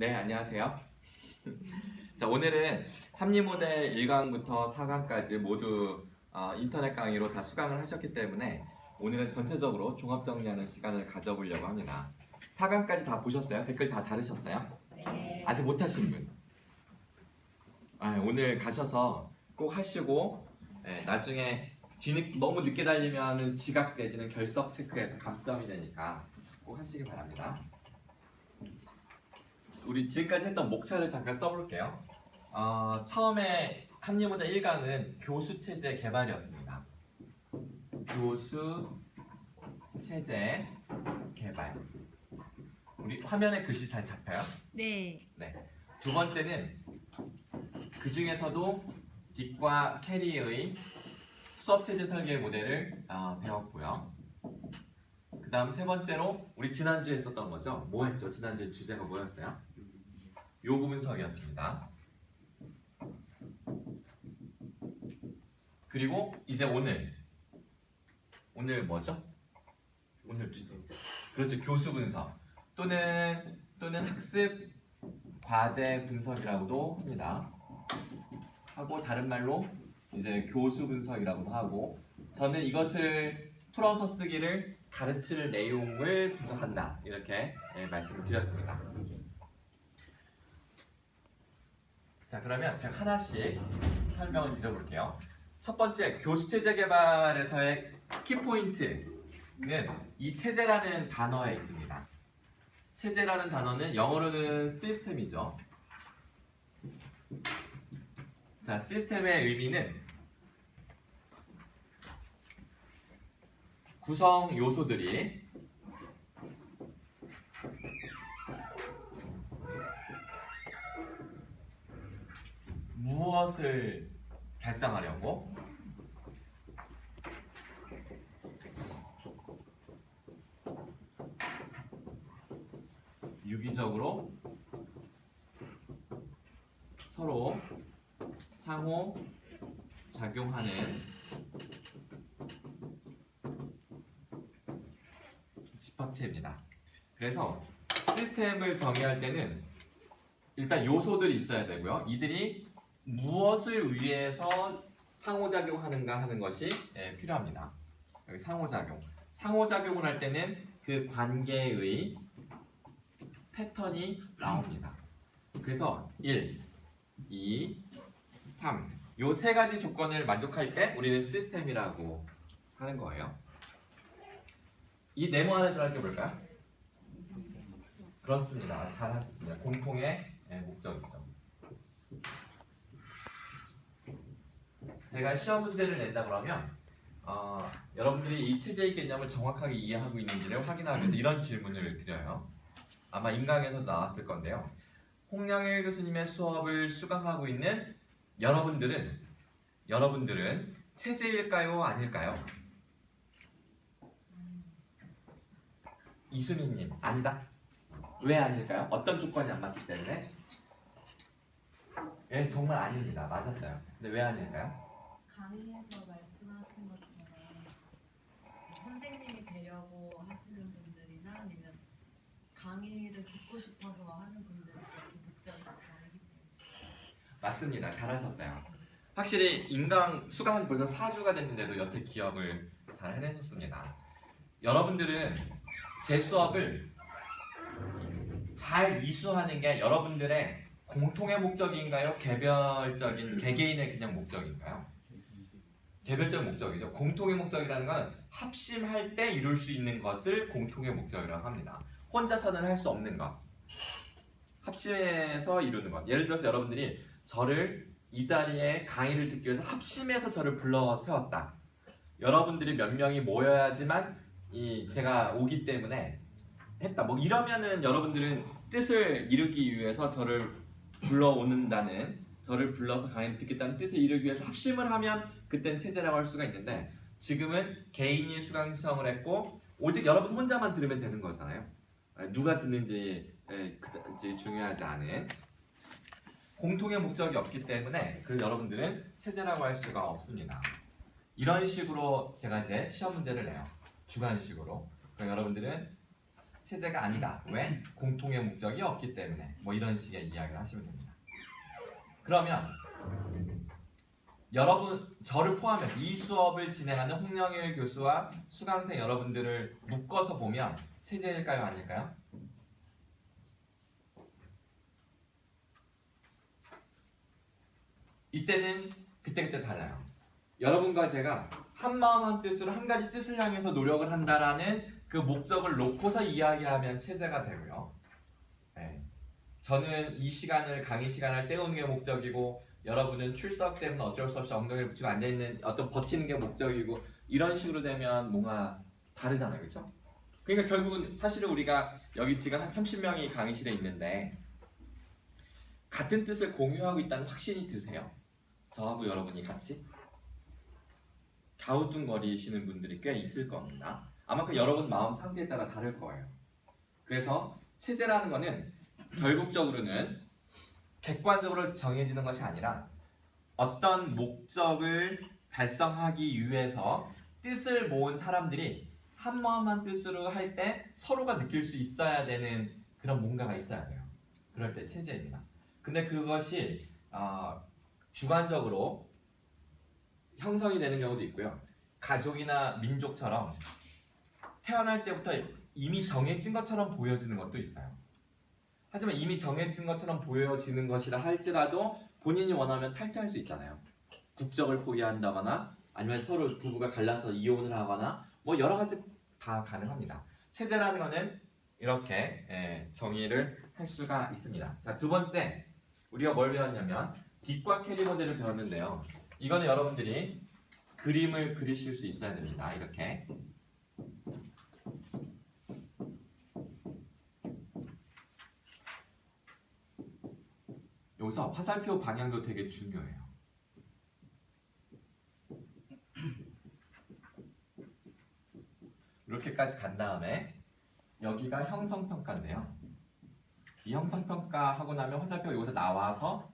네, 안녕하세요. 자, 오늘은 합리 모델 1강부터 4강까지 모두 어, 인터넷 강의로 다 수강을 하셨기 때문에 오늘은 전체적으로 종합 정리하는 시간을 가져보려고 합니다. 4강까지 다 보셨어요? 댓글 다 다르셨어요? 네. 아직 못 하신 분. 아, 오늘 가셔서 꼭 하시고 예, 나중에 뒤늦 너무 늦게 달리면 지각 내지는 결석 체크해서 감점이 되니까 꼭 하시기 바랍니다. 우리 지금까지 했던 목차를 잠깐 써볼게요. 어, 처음에 합리모델 1강은 교수 체제 개발이었습니다. 교수 체제 개발. 우리 화면에 글씨 잘 잡혀요? 네. 두 번째는 그 중에서도 딕과 캐리의 수업 체제 설계 모델을 어, 배웠고요. 그 다음 세 번째로 우리 지난주에 했었던 거죠. 뭐 했죠? 지난주 주제가 뭐였어요? 요 구 분석이었습니다. 그리고 이제 오늘 오늘 뭐죠? 오늘 주제 그렇죠 교수 분석 또는 또는 학습 과제 분석이라고도 합니다. 하고 다른 말로 이제 교수 분석이라고도 하고 저는 이것을 풀어서 쓰기를 가르칠 내용을 분석한다 이렇게 예, 말씀을 드렸습니다. 자 그러면 제가 하나씩 설명을 드려볼게요. 첫 번째 교수 체제 개발에서의 키포인트는 이 체제라는 단어에 있습니다. 체제라는 단어는 영어로는 시스템이죠. 자, 시스템의 의미는 구성 요소들이 무엇을 달성하려고 유기적으로 서로 상호 작용하는 집합체입니다. 그래서 시스템을 정의할 때는 일단 요소들이 있어야 되고요. 이들이 무엇을 위해서 상호작용하는가 하는 것이 예, 필요합니다. 여기 상호작용. 상호작용을 할 때는 그 관계의 패턴이 나옵니다. 그래서 1, 2, 3. 요 세 가지 조건을 만족할 때 우리는 시스템이라고 하는 거예요. 이 네모 안에 들어갈 게 뭘까요? 그렇습니다. 잘 하셨습니다. 공통의 예, 목적이죠. 제가 시험 문제를 낸다 그러면 어, 여러분들이 이 체제의 개념을 정확하게 이해하고 있는지를 확인하기 위해서 이런 질문을 드려요. 아마 인강에서 나왔을 건데요. 홍영일 교수님의 수업을 수강하고 있는 여러분들은 여러분들은 체제일까요, 아닐까요? 이수민님 아니다. 왜 아닐까요? 어떤 조건이 안 맞기 때문에? 예, 정말 아닙니다. 맞았어요. 근데 왜 아닐까요? 강의에서 말씀하신 것처럼 선생님이 되려고 하시는 분들이나 아니면 강의를 듣고 싶어서 하는 분들이 목적이 다르기 맞습니다. 잘하셨어요. 확실히 인강 수강한 지 벌써 4주가 됐는데도 여태 기억을 잘 해내셨습니다. 여러분들은 제 수업을 잘 이수하는 게 여러분들의 공통의 목적인가요? 개별적인 개개인의 그냥 목적인가요? 개별적 목적이죠. 공통의 목적이라는 건 합심할 때 이룰 수 있는 것을 공통의 목적이라고 합니다. 혼자서는 할 수 없는 것. 합심해서 이루는 것. 예를 들어서 여러분들이 저를 이 자리에 강의를 듣기 위해서 합심해서 저를 불러 세웠다. 여러분들이 몇 명이 모여야지만 이 제가 오기 때문에 했다. 뭐 이러면은 여러분들은 뜻을 이루기 위해서 저를 불러오는다는 저를 불러서 강의를 듣겠다는 뜻을 이루기 위해서 합심을 하면 그땐 체제라고 할 수가 있는데 지금은 개인이 수강 시험을 했고 오직 여러분 혼자만 들으면 되는 거잖아요. 아, 누가 듣는지 에, 그다지 중요하지 않은 공통의 목적이 없기 때문에 그 여러분들은 체제라고 할 수가 없습니다. 이런 식으로 제가 이제 시험 문제를 내요. 주관식으로. 그럼 여러분들은 체제가 아니다. 왜? 공통의 목적이 없기 때문에. 뭐 이런 식의 이야기를 하시면 됩니다. 그러면 여러분 저를 포함해서 이 수업을 진행하는 홍영일 교수와 수강생 여러분들을 묶어서 보면 체제일까요, 아닐까요? 이때는 그때그때 달라요. 여러분과 제가 한 마음 한 뜻으로 한 가지 뜻을 향해서 노력을 한다라는 그 목적을 놓고서 이야기하면 체제가 되고요. 네. 저는 이 시간을 강의 시간을 때우는 게 목적이고 여러분은 출석 때문에 어쩔 수 없이 엉덩이를 붙이고 앉아 있는 어떤 버티는 게 목적이고 이런 식으로 되면 뭔가 다르잖아요, 그렇죠? 그러니까 결국은 사실은 우리가 여기 지금 한 30명이 강의실에 있는데 같은 뜻을 공유하고 있다는 확신이 드세요. 저하고 여러분이 같이 갸우뚱거리시는 분들이 꽤 있을 겁니다. 아마 그 여러분 마음 상태에 따라 다를 거예요. 그래서 체제라는 거는 결국적으로는 객관적으로 정해지는 것이 아니라 어떤 목적을 달성하기 위해서 뜻을 모은 사람들이 한 마음 한 뜻으로 할 때 서로가 느낄 수 있어야 되는 그런 뭔가가 있어야 돼요. 그럴 때 체제입니다. 근데 그것이 어, 주관적으로 형성이 되는 경우도 있고요. 가족이나 민족처럼 태어날 때부터 이미 정해진 것처럼 보여지는 것도 있어요. 하지만 이미 정해진 것처럼 보여지는 것이라 할지라도 본인이 원하면 탈퇴할 수 있잖아요. 국적을 포기한다거나 아니면 서로 부부가 갈라서 이혼을 하거나 뭐 여러 가지 다 가능합니다. 체제라는 거는 이렇게 예, 정의를 할 수가 있습니다. 자, 두 번째 우리가 뭘 배웠냐면 빅과 캐리 모델을 배웠는데요. 이거는 여러분들이 그림을 그리실 수 있어야 됩니다. 이렇게 여기서 화살표 방향도 되게 중요해요. 이렇게까지 간 다음에 여기가 형성평가인데요. 이 형성평가 하고 나면 화살표가 여기서 나와서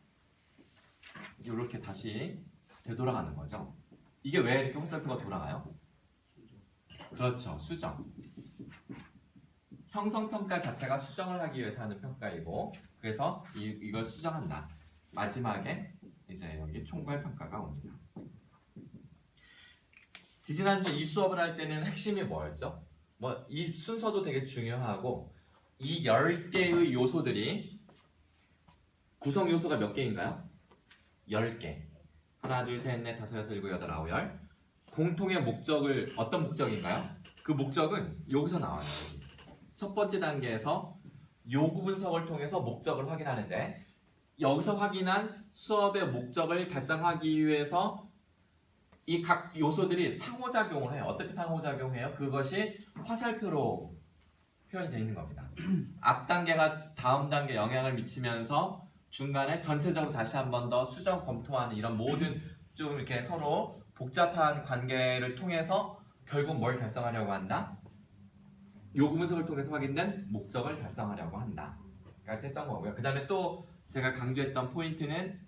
이렇게 다시 되돌아가는 거죠. 이게 왜 이렇게 화살표가 돌아가요? 그렇죠. 수정. 형성평가 자체가 수정을 하기 위해서 하는 평가이고 그래서 이, 이걸 수정한다. 마지막에 이제 여기 총괄 평가가 옵니다. 지지난주 이 수업을 할 때는 핵심이 뭐였죠? 뭐 이 순서도 되게 중요하고 이 10개의 요소들이 구성 요소가 몇 개인가요? 10개. 하나, 둘, 셋, 넷, 다섯, 여섯, 일곱, 여덟, 아홉, 열. 공통의 목적을 어떤 목적인가요? 그 목적은 여기서 나와요. 첫 번째 단계에서 요구 분석을 통해서 목적을 확인하는데 여기서 확인한 수업의 목적을 달성하기 위해서 이 각 요소들이 상호작용을 해요. 어떻게 상호작용해요? 그것이 화살표로 표현이 되어 있는 겁니다. 앞 단계가 다음 단계 에 영향을 미치면서 중간에 전체적으로 다시 한 번 더 수정 검토하는 이런 모든 좀 이렇게 서로 복잡한 관계를 통해서 결국 뭘 달성하려고 한다? 요구 분석을 통해서 확인된 목적을 달성하려고 한다. 까지 했던 거고요. 그 다음에 또 제가 강조했던 포인트는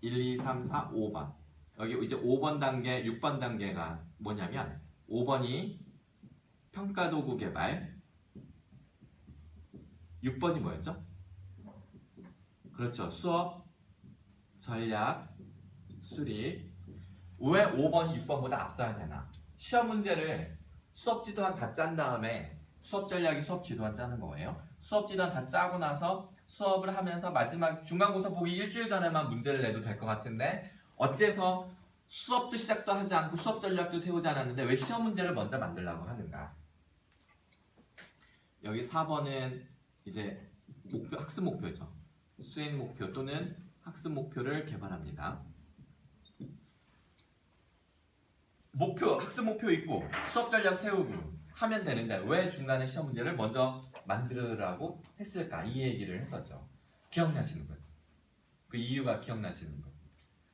1, 2, 3, 4, 5번. 여기 이제 5번 단계, 6번 단계가 뭐냐면 5번이 평가도구 개발 6번이 뭐였죠? 그렇죠. 수업, 전략, 수립 왜 5번이 6번보다 앞서야 되나? 시험 문제를 수업 지도안 다짠 다음에 수업 전략이 수업 지도안 짜는 거예요. 수업 지도안 다 짜고 나서 수업을 하면서 마지막 중간고사 보기 일주일 전에만 문제를 내도 될 것 같은데 어째서 수업도 시작도 하지 않고 수업 전략도 세우지 않았는데 왜 시험 문제를 먼저 만들라고 하는가? 여기 4번은 이제 목표, 학습 목표죠. 수행 목표 또는 학습 목표를 개발합니다. 목표, 학습 목표 있고 수업 전략 세우고 하면 되는데 왜 중간에 시험 문제를 먼저 만들으라고 했을까? 이 얘기를 했었죠. 기억나시는 분? 그 이유가 기억나시는 분?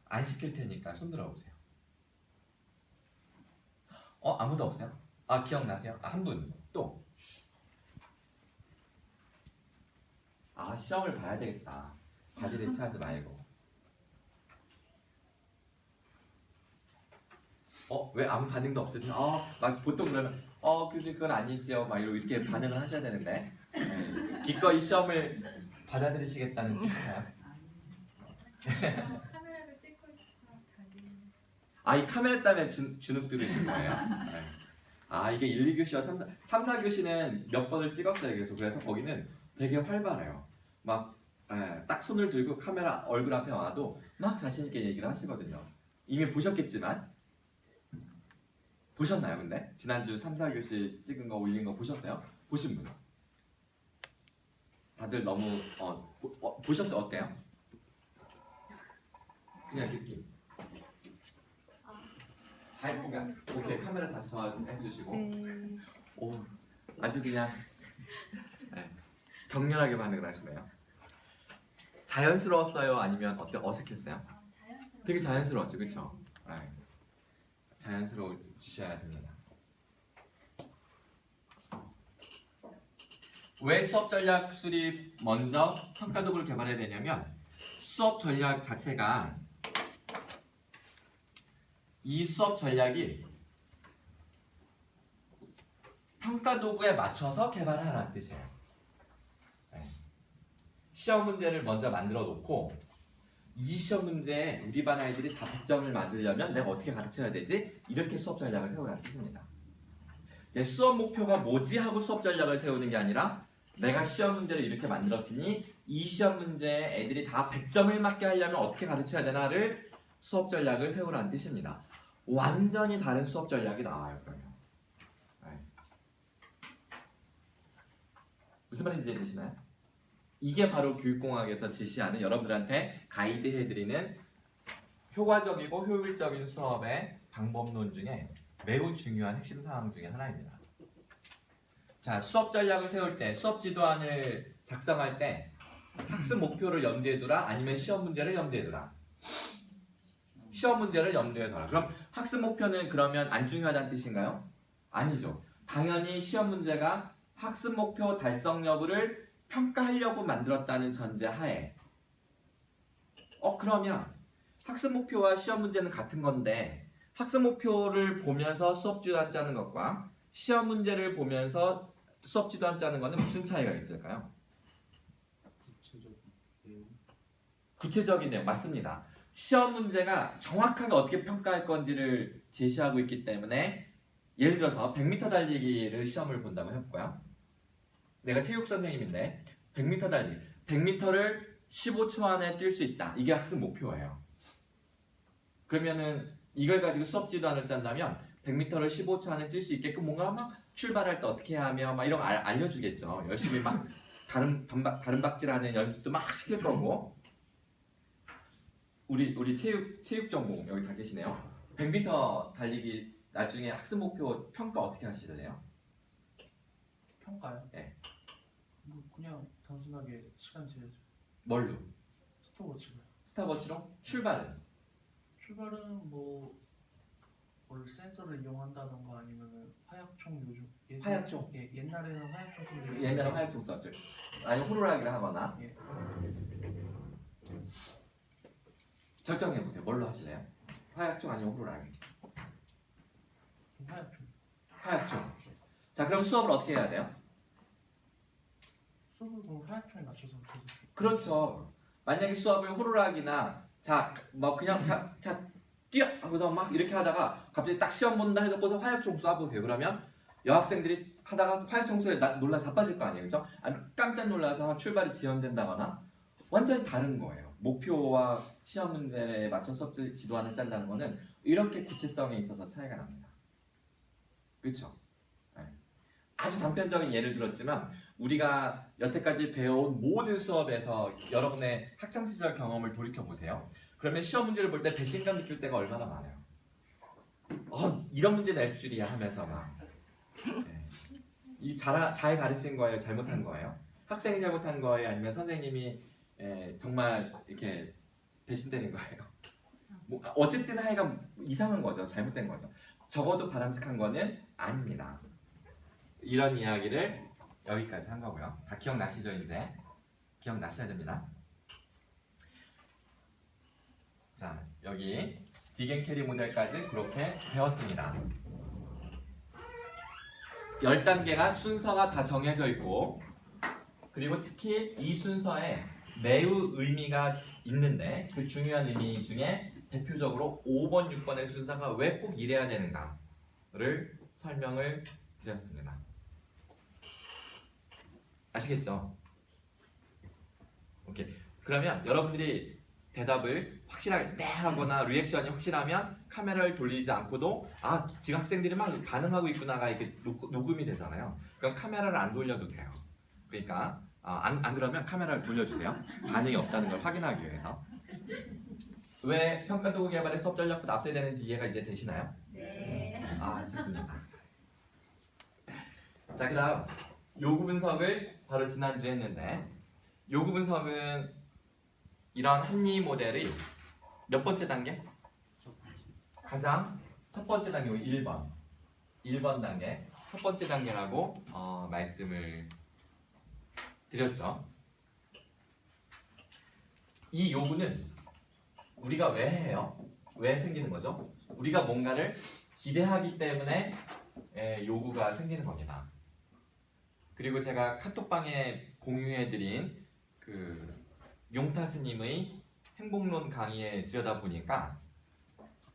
안 시킬 테니까 손 들어보세요. 어 아무도 없어요? 아 기억나세요? 아, 한 분 또. 아 시험을 봐야 되겠다. 과제 대체하지 말고. 어 왜 아무 반응도 없으세요? 어막 보통 그러면 어 교수님 그건 아니지요 막 이러고 이렇게 반응을 하셔야 되는데 네. 기꺼이 시험을 받아들이시겠다는 뜻인가요? 카메라를 찍고 싶어 아이 카메라 때문에 주, 주눅 들으신 거예요? 네. 아 이게 1, 2교시와 3, 3, 4교시는 몇 번을 찍었어요 계속 그래서 거기는 되게 활발해요 막 딱 손을 들고 카메라 얼굴 앞에 와도 막 자신 있게 얘기를 하시거든요 이미 보셨겠지만 보셨나요 근데? 지난주 3, 4교시 찍은 거 올린 거 보셨어요? 보신 분? 다들 너무 어, 보, 어, 보셨어요? 어때요? 그냥 느낌 잘 그러니까 이렇게 카메라 다시 전환해 주시고 오 아주 그냥 네, 격렬하게 반응을 하시네요. 자연스러웠어요? 아니면 어때 어색했어요? 아. 되게 자연스러웠죠, 그렇죠? 네. 자연스러워 주셔야 됩니다. 왜 수업 전략 수립 먼저 평가 도구를 개발해야 되냐면 수업 전략 자체가 이 수업 전략이 평가 도구에 맞춰서 개발하라는 뜻이에요. 네. 시험 문제를 먼저 만들어 놓고 이 시험 문제에 우리 반 아이들이 다 100점을 맞으려면 내가 어떻게 가르쳐야 되지? 이렇게 수업 전략을 세우라는 뜻입니다. 내 수업 목표가 뭐지 하고 수업 전략을 세우는 게 아니라 내가 시험 문제를 이렇게 만들었으니 이 시험 문제에 애들이 다 100점을 맞게 하려면 어떻게 가르쳐야 되나를 수업 전략을 세우라는 뜻입니다. 완전히 다른 수업 전략이 나와요, 그러면. 네. 무슨 말인지 이해되시나요? 이게 바로 교육공학에서 제시하는 여러분들한테 가이드해드리는 효과적이고 효율적인 수업의 방법론 중에 매우 중요한 핵심 사항 중에 하나입니다. 자, 수업 전략을 세울 때, 수업 지도안을 작성할 때 학습 목표를 염두에 두라 아니면 시험 문제를 염두에 두라. 시험 문제를 염두에 둬라. 그럼 학습 목표는 그러면 안 중요하다는 뜻인가요? 아니죠. 당연히 시험 문제가 학습 목표 달성 여부를 평가하려고 만들었다는 전제 하에 어 그러면 학습 목표와 시험 문제는 같은 건데 학습 목표를 보면서 수업 지도안 짜는 것과 시험 문제를 보면서 수업 지도안 짜는 거는 무슨 차이가 있을까요? 구체적인 내용 맞습니다. 시험 문제가 정확하게 어떻게 평가할 건지를 제시하고 있기 때문에 예를 들어서 100m 달리기를 시험을 본다고 해볼까요? 내가 체육 선생님인데 100m 달리기 100m를 15초 안에 뛸 수 있다. 이게 학습 목표예요. 그러면은 이걸 가지고 수업 지도 안을 짠다면 100m를 15초 안에 뛸 수 있게끔 뭔가 막 출발할 때 어떻게 하며 막 이런 거 알, 알려주겠죠. 열심히 막 다른 단박 다른 박질하는 연습도 막 시킬 거고 우리 우리 체육 체육 전공 여기 다 계시네요. 100m 달리기 나중에 학습 목표 평가 어떻게 하실래요? 평가요? 네. 뭐 그냥 단순하게 시간 재야죠. 뭘로? 스톱워치가 스타워치로? 출발은? 출발은 뭐 뭘 센서를 이용한다던가 아니면은 화약총 요즘 예전- 화약총? 예 옛날에는 화약총 쓰는데 옛날에 화약총 썼죠. 아니면 호루라기를 하거나 예. 결정해 보세요. 뭘로 하실래요? 화약총 아니면 호루라기? 화약총 화약총. 자 그럼 수업을 어떻게 해야 돼요? 수업을 그럼 화약총에 맞춰서 계속 그렇죠. 만약에 수업을 호루라기나 자뭐 그냥 자, 자 뛰어 하고서 막 이렇게 하다가 갑자기 딱 시험 본다 해놓고서 화약총 쏴보세요. 그러면 여학생들이 하다가 화약총 소리에 나- 놀라 자빠질 거 아니에요, 그렇죠? 아니 깜짝 놀라서 출발이 지연된다거나 완전히 다른 거예요. 목표와 시험 문제에 맞춰 수업 지도안을 짠다는 거는 이렇게 구체성에 있어서 차이가 납니다. 그렇죠? 네. 아주 단편적인 예를 들었지만 우리가 여태까지 배워온 모든 수업에서 여러분의 학창 시절 경험을 돌이켜 보세요. 그러면 시험 문제를 볼 때 배신감 느낄 때가 얼마나 많아요. 어 이런 문제 낼 줄이야 하면서 막. 네. 이 잘 잘 가르친 거예요, 잘못한 거예요? 학생이 잘못한 거예요, 아니면 선생님이 에, 정말 이렇게 배신되는 거예요? 뭐 어쨌든 하여간 이상한 거죠, 잘못된 거죠. 적어도 바람직한 거는 아닙니다. 이런 이야기를 여기까지 한 거고요. 다 기억나시죠 이제? 기억나셔야 됩니다. 자 여기 디겐 캐리 모델까지 그렇게 배웠습니다. 10단계가 순서가 다 정해져 있고 그리고 특히 이 순서에 매우 의미가 있는데 그 중요한 의미 중에 대표적으로 5번, 6번의 순서가 왜 꼭 이래야 되는가를 설명을 드렸습니다. 아시겠죠? 오케이. 그러면 여러분들이 대답을 확실하게 네 하거나 리액션이 확실하면 카메라를 돌리지 않고도 아 지금 학생들이 막 반응하고 있구나가 이렇게 녹, 녹음이 되잖아요. 그럼 카메라를 안 돌려도 돼요. 그러니까 아, 안, 안 그러면 카메라를 돌려주세요. 반응이 없다는 걸 확인하기 위해서. 왜 평가 도구 개발의 수업 전략보다 앞서야 되는 이해가 이제 되시나요? 네. 아 좋습니다. 자 그다음 요구 분석을 바로 지난주에 했는데 요구 분석은 이런 합리 모델의 몇 번째 단계? 가장 첫 번째 단계고 1번 1번 단계 첫 번째 단계라고 어, 말씀을 드렸죠. 이 요구는 우리가 왜 해요? 왜 생기는 거죠? 우리가 뭔가를 기대하기 때문에 예, 요구가 생기는 겁니다. 그리고 제가 카톡방에 공유해드린 그 용타 스님의 행복론 강의에 들여다 보니까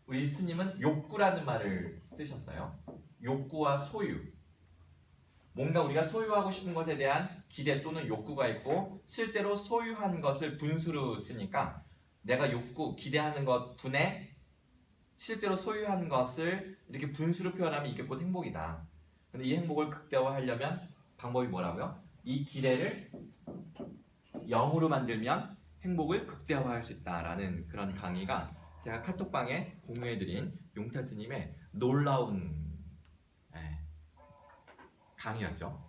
우리 스님은 욕구라는 말을 쓰셨어요. 욕구와 소유. 뭔가 우리가 소유하고 싶은 것에 대한 기대 또는 욕구가 있고 실제로 소유한 것을 분수로 쓰니까 내가 욕구, 기대하는 것 분에 실제로 소유한 것을 이렇게 분수로 표현하면 이게 곧 행복이다. 근데 이 행복을 극대화하려면 방법이 뭐라고요? 이 기대를 0으로 만들면 행복을 극대화할 수 있다라는 그런 강의가 제가 카톡방에 공유해드린 용타 스님의 놀라운 예, 강의였죠.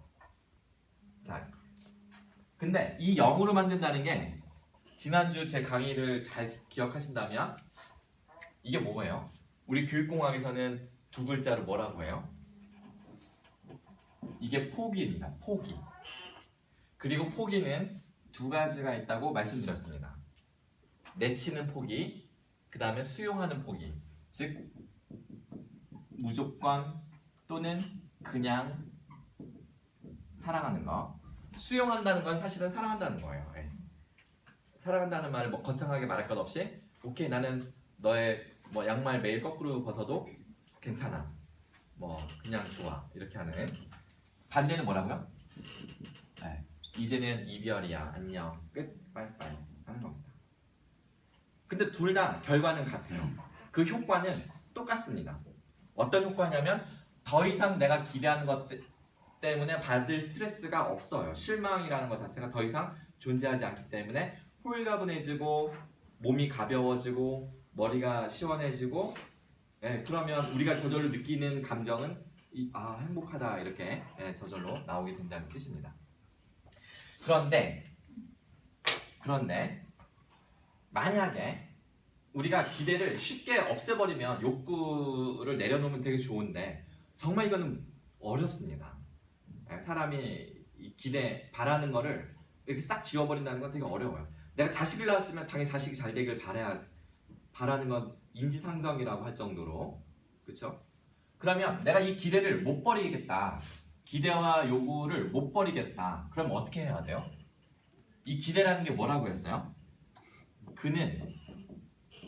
자, 근데 이 0으로 만든다는 게 지난주 제 강의를 잘 기억하신다면 이게 뭐예요? 우리 교육공학에서는 두 글자로 뭐라고 해요? 이게 포기입니다. 포기. 그리고 포기는 두 가지가 있다고 말씀드렸습니다. 내치는 포기, 그 다음에 수용하는 포기. 즉, 무조건 또는 그냥 사랑하는 거. 수용한다는 건 사실은 사랑한다는 거예요. 예. 사랑한다는 말을 뭐 거창하게 말할 것 없이, 오케이, 나는 너의 뭐 양말 매일 거꾸로 벗어도 괜찮아. 뭐 그냥 좋아. 이렇게 하는. 반대는 뭐라고요? 네. 이제는 이별이야. 안녕. 끝. 빠이빠이. 하는 겁니다. 근데 둘 다 결과는 같아요. 그 효과는 똑같습니다. 어떤 효과냐면 더 이상 내가 기대하는 것 때- 때문에 받을 스트레스가 없어요. 실망이라는 것 자체가 더 이상 존재하지 않기 때문에 홀가분해지고 몸이 가벼워지고 머리가 시원해지고 예, 그러면 우리가 저절로 느끼는 감정은 이, 아 행복하다 이렇게 예, 저절로 나오게 된다는 뜻입니다. 그런데 그런데 만약에 우리가 기대를 쉽게 없애버리면 욕구를 내려놓으면 되게 좋은데 정말 이거는 어렵습니다. 예, 사람이 이 기대 바라는 거를 이렇게 싹 지워버린다는 건 되게 어려워요. 내가 자식을 낳았으면 당연히 자식이 잘 되길 바라야 바라는 건 인지상정이라고 할 정도로 그렇죠? 그러면 내가 이 기대를 못 버리겠다. 기대와 요구를 못 버리겠다. 그럼 어떻게 해야 돼요? 이 기대라는 게 뭐라고 했어요? 그는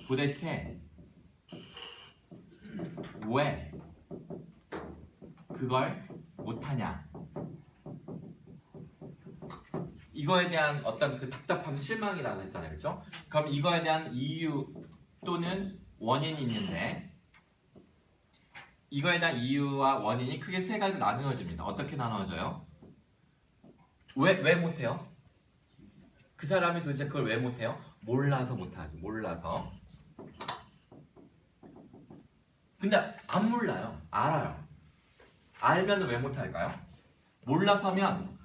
도대체 왜 그걸 못하냐? 이거에 대한 어떤 그 답답함, 실망이라고 했잖아요, 그렇죠? 그럼 이거에 대한 이유 또는 원인이 있는데 이거에 대한 이유와 원인이 크게 세 가지로 나누어집니다. 어떻게 나누어져요? 왜, 왜 못해요? 그 사람이 도대체 그걸 왜 못해요? 몰라서 못하지. 몰라서. 근데 안 몰라요. 알아요. 알면 왜 못할까요? 몰라서면